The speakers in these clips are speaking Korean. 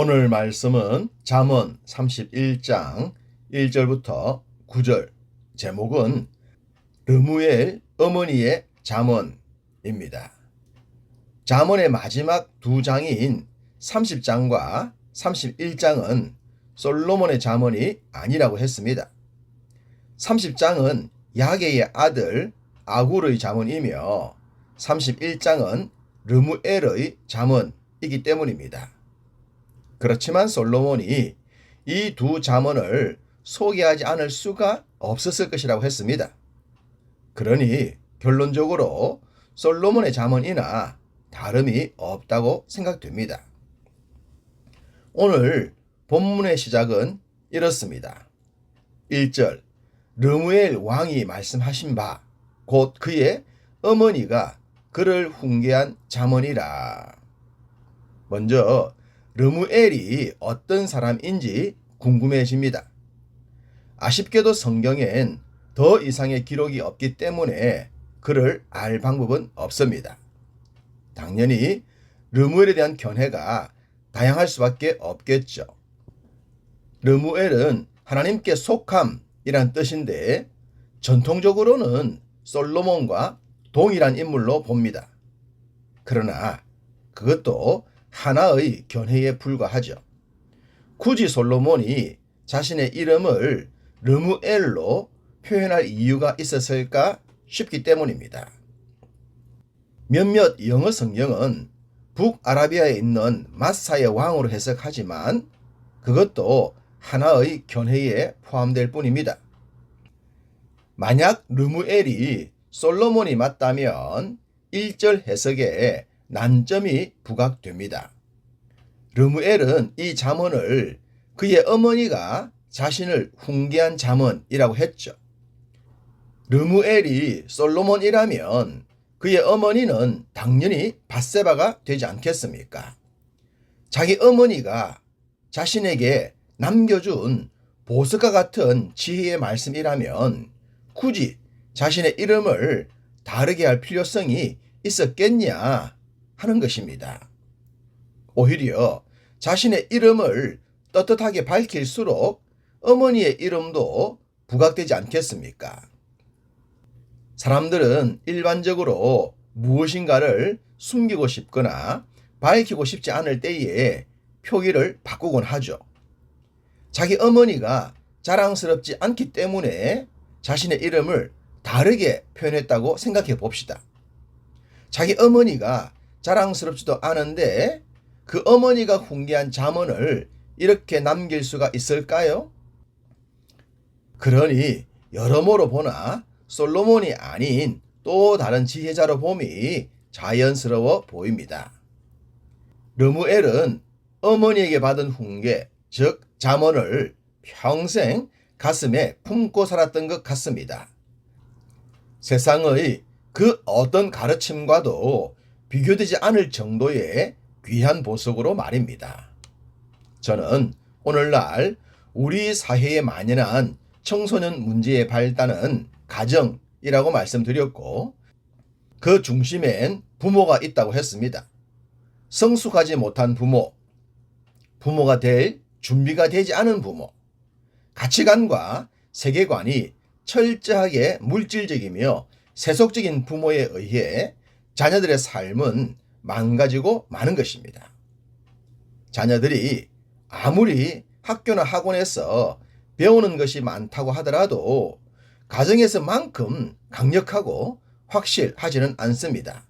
오늘 말씀은 잠언 31장 1절부터 9절 제목은 르무엘 어머니의 잠언입니다. 잠언의 마지막 두 장인 30장과 31장은 솔로몬의 잠언이 아니라고 했습니다. 30장은 야게의 아들 아굴의 잠언이며 31장은 르무엘의 잠언이기 때문입니다. 그렇지만 솔로몬이 이두 잠언을 소개하지 않을 수가 없었을 것이라고 했습니다. 그러니 결론적으로 솔로몬의 잠언이나 다름이 없다고 생각됩니다. 오늘 본문의 시작은 이렇습니다. 1절 르무엘 왕이 말씀하신 바 곧 그의 어머니가 그를 훈계한 잠언이라. 먼저 르무엘이 어떤 사람인지 궁금해집니다. 아쉽게도 성경엔 더 이상의 기록이 없기 때문에 그를 알 방법은 없습니다. 당연히 르무엘에 대한 견해가 다양할 수밖에 없겠죠. 르무엘은 하나님께 속함이란 뜻인데 전통적으로는 솔로몬과 동일한 인물로 봅니다. 그러나 그것도 하나의 견해에 불과하죠. 굳이 솔로몬이 자신의 이름을 르무엘로 표현할 이유가 있었을까 싶기 때문입니다. 몇몇 영어 성경은 북아라비아에 있는 마사의 왕으로 해석하지만 그것도 하나의 견해에 포함될 뿐입니다. 만약 르무엘이 솔로몬이 맞다면 1절 해석에 난점이 부각됩니다. 르무엘은 이 잠언을 그의 어머니가 자신을 훈계한 잠언이라고 했죠. 르무엘이 솔로몬이라면 그의 어머니는 당연히 바세바가 되지 않겠습니까? 자기 어머니가 자신에게 남겨준 보석과 같은 지혜의 말씀이라면 굳이 자신의 이름을 다르게 할 필요성이 있었겠냐 하는 것입니다. 오히려 자신의 이름을 떳떳하게 밝힐수록 어머니의 이름도 부각되지 않겠습니까? 사람들은 일반적으로 무엇인가를 숨기고 싶거나 밝히고 싶지 않을 때에 표기를 바꾸곤 하죠. 자기 어머니가 자랑스럽지 않기 때문에 자신의 이름을 다르게 표현했다고 생각해 봅시다. 자기 어머니가 자랑스럽지도 않은데 그 어머니가 훈계한 잠언을 이렇게 남길 수가 있을까요? 그러니 여러모로 보나 솔로몬이 아닌 또 다른 지혜자로 봄이 자연스러워 보입니다. 르무엘은 어머니에게 받은 훈계, 즉 잠언을 평생 가슴에 품고 살았던 것 같습니다. 세상의 그 어떤 가르침과도 비교되지 않을 정도의 귀한 보석으로 말입니다. 저는 오늘날 우리 사회에 만연한 청소년 문제의 발단은 가정이라고 말씀드렸고 그 중심엔 부모가 있다고 했습니다. 성숙하지 못한 부모, 부모가 될 준비가 되지 않은 부모, 가치관과 세계관이 철저하게 물질적이며 세속적인 부모에 의해 자녀들의 삶은 망가지고 마는 것입니다. 자녀들이 아무리 학교나 학원에서 배우는 것이 많다고 하더라도 가정에서만큼 강력하고 확실하지는 않습니다.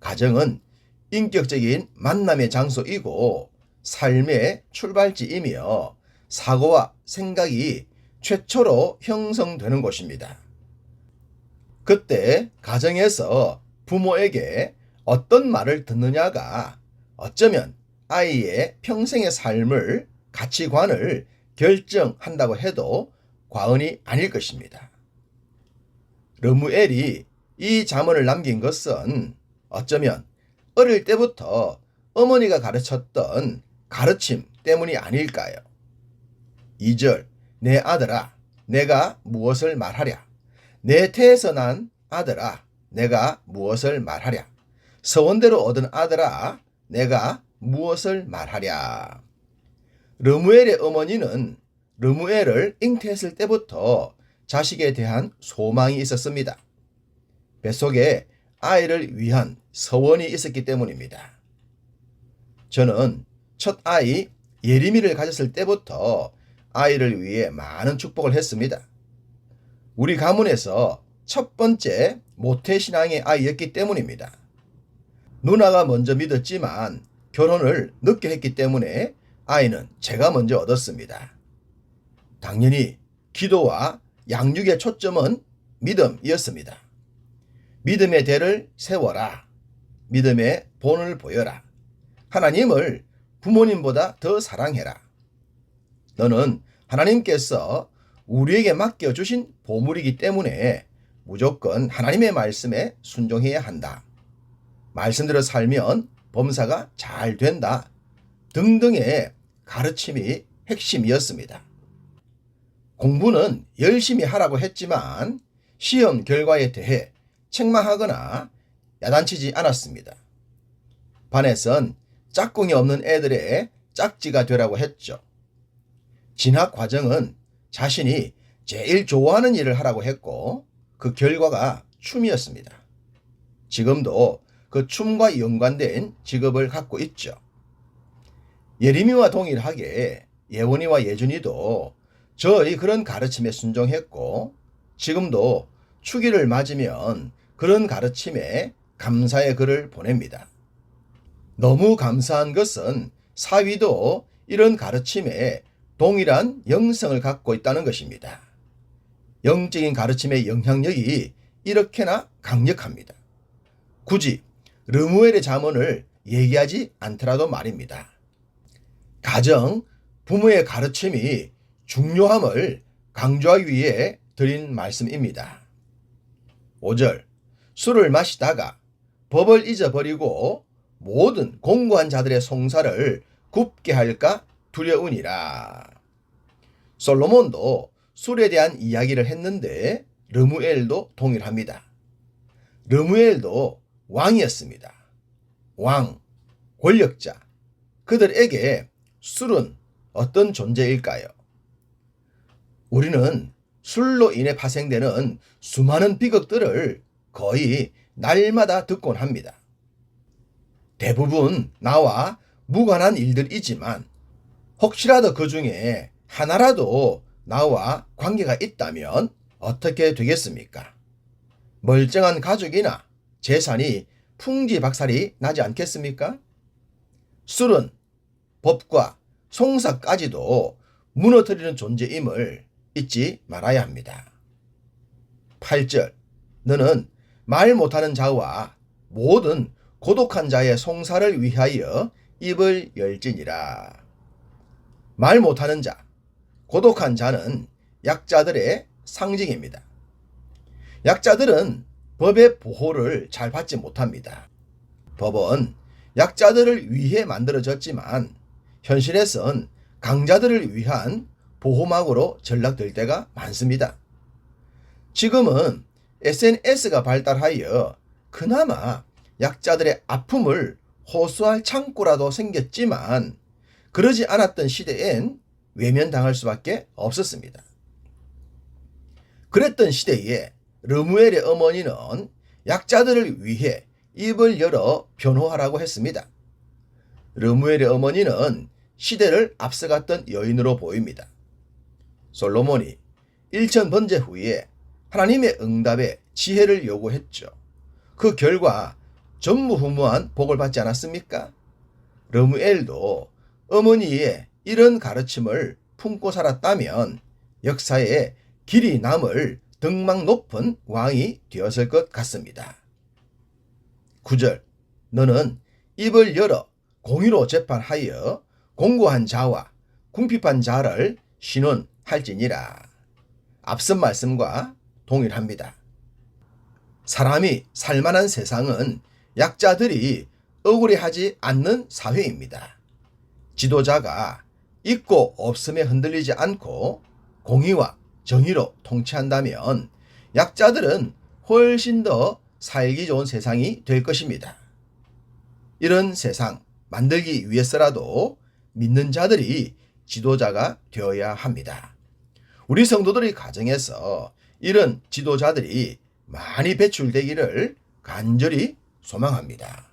가정은 인격적인 만남의 장소이고 삶의 출발지이며 사고와 생각이 최초로 형성되는 곳입니다. 그때 가정에서 부모에게 어떤 말을 듣느냐가 어쩌면 아이의 평생의 삶을 가치관을 결정한다고 해도 과언이 아닐 것입니다. 르무엘이 이 자문을 남긴 것은 어쩌면 어릴 때부터 어머니가 가르쳤던 가르침 때문이 아닐까요? 2절 내 아들아 내가 무엇을 말하랴 내 태에서 난 아들아 내가 무엇을 말하랴 서원대로 얻은 아들아 내가 무엇을 말하랴. 르무엘의 어머니는 르무엘을 잉태했을 때부터 자식에 대한 소망이 있었습니다. 뱃속에 아이를 위한 서원이 있었기 때문입니다. 저는 첫 아이 예리미를 가졌을 때부터 아이를 위해 많은 축복을 했습니다. 우리 가문에서 첫 번째 모태신앙의 아이였기 때문입니다. 누나가 먼저 믿었지만 결혼을 늦게 했기 때문에 아이는 제가 먼저 얻었습니다. 당연히 기도와 양육의 초점은 믿음이었습니다. 믿음의 대를 세워라. 믿음의 본을 보여라. 하나님을 부모님보다 더 사랑해라. 너는 하나님께서 우리에게 맡겨주신 보물이기 때문에 무조건 하나님의 말씀에 순종해야 한다. 말씀대로 살면 범사가 잘 된다. 등등의 가르침이 핵심이었습니다. 공부는 열심히 하라고 했지만 시험 결과에 대해 책망하거나 야단치지 않았습니다. 반에선 짝꿍이 없는 애들의 짝지가 되라고 했죠. 진학 과정은 자신이 제일 좋아하는 일을 하라고 했고 그 결과가 춤이었습니다. 지금도 그 춤과 연관된 직업을 갖고 있죠. 예림이와 동일하게 예원이와 예준이도 저의 그런 가르침에 순종했고 지금도 추기를 맞으면 그런 가르침에 감사의 글을 보냅니다. 너무 감사한 것은 사위도 이런 가르침에 동일한 영성을 갖고 있다는 것입니다. 영적인 가르침의 영향력이 이렇게나 강력합니다. 굳이 르무엘의 자문을 얘기하지 않더라도 말입니다. 가정, 부모의 가르침이 중요함을 강조하기 위해 드린 말씀입니다. 5절 술을 마시다가 법을 잊어버리고 모든 공고한 자들의 송사를 굽게 할까 두려우니라. 솔로몬도 술에 대한 이야기를 했는데 르무엘도 동일합니다. 르무엘도 왕이었습니다. 왕, 권력자. 그들에게 술은 어떤 존재일까요? 우리는 술로 인해 파생되는 수많은 비극들을 거의 날마다 듣곤 합니다. 대부분 나와 무관한 일들이지만 혹시라도 그 중에 하나라도 나와 관계가 있다면 어떻게 되겠습니까? 멀쩡한 가족이나 재산이 풍지 박살이 나지 않겠습니까? 술은 법과 송사까지도 무너뜨리는 존재임을 잊지 말아야 합니다. 8절 너는 말 못하는 자와 모든 고독한 자의 송사를 위하여 입을 열지니라. 말 못하는 자, 고독한 자는 약자들의 상징입니다. 약자들은 법의 보호를 잘 받지 못합니다. 법은 약자들을 위해 만들어졌지만 현실에선 강자들을 위한 보호막으로 전락될 때가 많습니다. 지금은 SNS가 발달하여 그나마 약자들의 아픔을 호소할 창구라도 생겼지만 그러지 않았던 시대엔 외면당할 수밖에 없었습니다. 그랬던 시대에 르무엘의 어머니는 약자들을 위해 입을 열어 변호하라고 했습니다. 르무엘의 어머니는 시대를 앞서갔던 여인으로 보입니다. 솔로몬이 일천 번제 후에 하나님의 응답에 지혜를 요구했죠. 그 결과 전무후무한 복을 받지 않았습니까? 르무엘도 어머니의 이런 가르침을 품고 살았다면 역사에 길이 남을 등망 높은 왕이 되었을 것 같습니다. 9절 너는 입을 열어 공의로 재판하여 공고한 자와 궁핍한 자를 신원할지니라. 앞선 말씀과 동일합니다. 사람이 살만한 세상은 약자들이 억울해하지 않는 사회입니다. 지도자가 있고 없음에 흔들리지 않고 공의와 정의로 통치한다면 약자들은 훨씬 더 살기 좋은 세상이 될 것입니다. 이런 세상 만들기 위해서라도 믿는 자들이 지도자가 되어야 합니다. 우리 성도들의 가정에서 이런 지도자들이 많이 배출되기를 간절히 소망합니다.